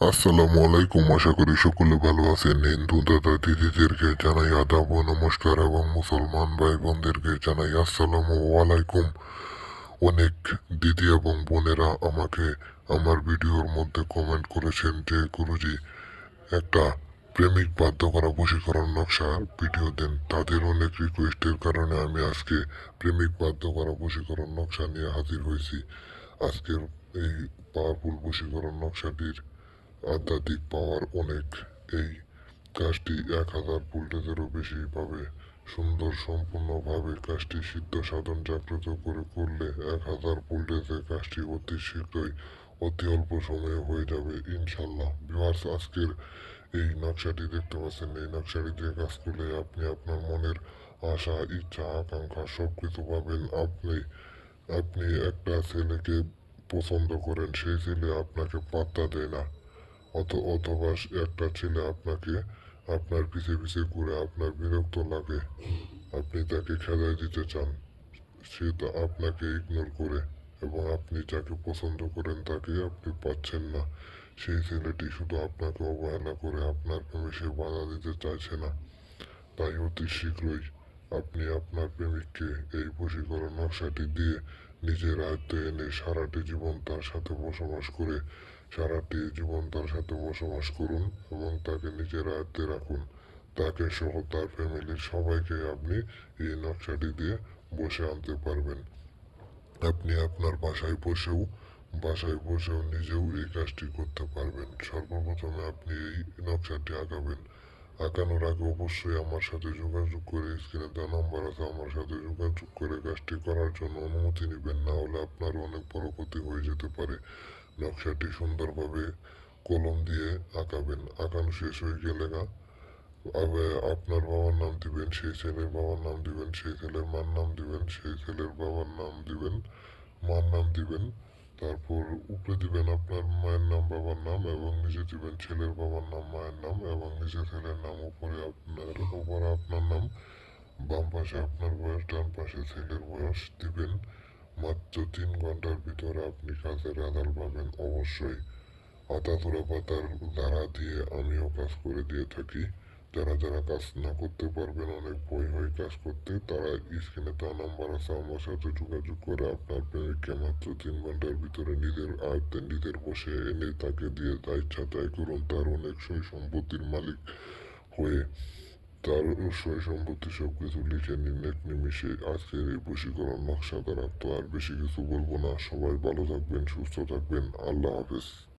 আসসালামু আলাইকুম, আশা করি সকলে ভালো আছেন। হিন্দু দাদা দিদিদেরকে জানাই আদাব নমস্কার এবং মুসলমান ভাই বোনদেরকে জানাই আসসালামু আলাইকুম। অনেক দিদি এবং বোনেরা আমাকে আমার ভিডিওর মধ্যে কমেন্ট করেছেন যে, গুরুজি, একটা প্রেমিক বাধ্য করা বশীকরণ নকশা ভিডিও দেন। তাদের অনেক রিকোয়েস্টের কারণে আমি আজকে প্রেমিক বাধ্য করা বশীকরণ নকশা নিয়ে হাজির হয়েছি। আজকের এই পাওয়ারফুল বশীকরণ নকশাটির আধ্যাত্মিক পাওয়ার অনেক। এই কাজটি এক হাজার ভোল্টেজেরও বেশি পাবে। সুন্দর, সম্পূর্ণভাবে কাজটি সিদ্ধ সাধন জাগ্রত করে করলে এক হাজার ভোল্টেজের কাজটি অতি শীঘ্রই অতি অল্প সময়ে হয়ে যাবে ইনশাল্লাহ বিভার্স আজকের এই নকশাটি দেখতে পাচ্ছেন। এই নকশাটি দিয়ে কাজ করলে আপনি আপনার মনের আশা, ইচ্ছা, আকাঙ্ক্ষা সব কিছু পাবেন। আপনি আপনি একটা ছেলেকে পছন্দ করেন, সেই ছেলে আপনাকে পাত্তা দেয় না। অত অথবা একটা ছেলে আপনাকে আপনার পিছে পিছে ঘুরে আপনার বিরক্ত লাগে। আপনি তাকে খেদাই দিতে চান। সে তা আপনাকে ইগনোর করে এবং আপনি যাকে পছন্দ করেন তাকে আপনি পাচ্ছেন না। সেই ছেলেটি শুধু আপনাকে অবহেলা করে আপনার প্রেমে সে বাধা দিতে চাইছে না। তাই অতি শীঘ্রই আপনি আপনার প্রেমিককে এই বশীকরণ নকশাটি দিয়ে নিজের আয়ত্তে এনে সারাটি জীবন তার সাথে বসবাস করে সারাটি জীবন তার সাথে বসবাস করুন এবং তাকে নিজের আয়ত্তে রাখুন। তাকে সহ তার ফ্যামিলির সবাইকে আপনি এই নকশাটি দিয়ে বসে আনতে পারবেন। আপনি আপনার বাসায় বসেও বাসায় বসেও নিজেও এই কাজটি করতে পারবেন। সর্বপ্রথমে আপনি এই নকশাটি আঁকাবেন। আঁকানোর আগে অবশ্যই আমার সাথে যোগাযোগ করে, স্ক্রিনে দেওয়া নাম্বার আছে, আমার সাথে যোগাযোগ করে কাজটি করার জন্য অনুমতি নেবেন, না হলে আপনার অনেক বড় ক্ষতি হয়ে যেতে পারে। নকশাটি সুন্দরভাবে কলম দিয়ে আঁকাবেন। আঁকানো শেষ হয়ে গেলে আপনার বাবার নাম দিবেন, সেই ছেলের বাবার নাম দিবেন, সেই ছেলের মার নাম দিবেন, সেই ছেলের বাবার নাম দিবেন, মার নাম দিবেন, তারপর উপরে দিবেন আপনার মায়ের নাম, বাবার নাম এবং নিচে দিবেন ছেলের বাবার নাম, মায়ের নাম এবং নিচে ছেলের নাম, উপরে আপনার উপরে আপনার নাম, বাম পাশে আপনার বয়স, ডান পাশে ছেলের বয়স দিবেন। মাত্র তিন ঘণ্টার ভিতরে আপনি কাজের রেজাল্ট পাবেন অবশ্যই। আতা ধরা পাতার ধারা দিয়ে আমিও কাজ করে দিয়ে থাকি। যারা যারা কাজ না করতে পারবেন, অনেক ভয় হয় কাজ করতে। তারা স্ক্রিনে দেওয়া নাম্বার আছে, আমার সাথে যোগাযোগ করে আপনার প্রেমিককে মাত্র তিন ঘণ্টার ভিতরে নিজের আয়ত্তে নিজের বসে এনে তাকে দিয়ে যা ইচ্ছা তাই করুন। তার অনেক সই সম্পত্তির মালিক হয়ে তার সই সম্পত্তি সবকিছু লিখে নিন এক নিমিশে আজকের এই বশীকরণ নকশা দ্বারা তো আর বেশি কিছু বলব না সবাই ভালো থাকবেন সুস্থ থাকবেন আল্লাহ হাফেজ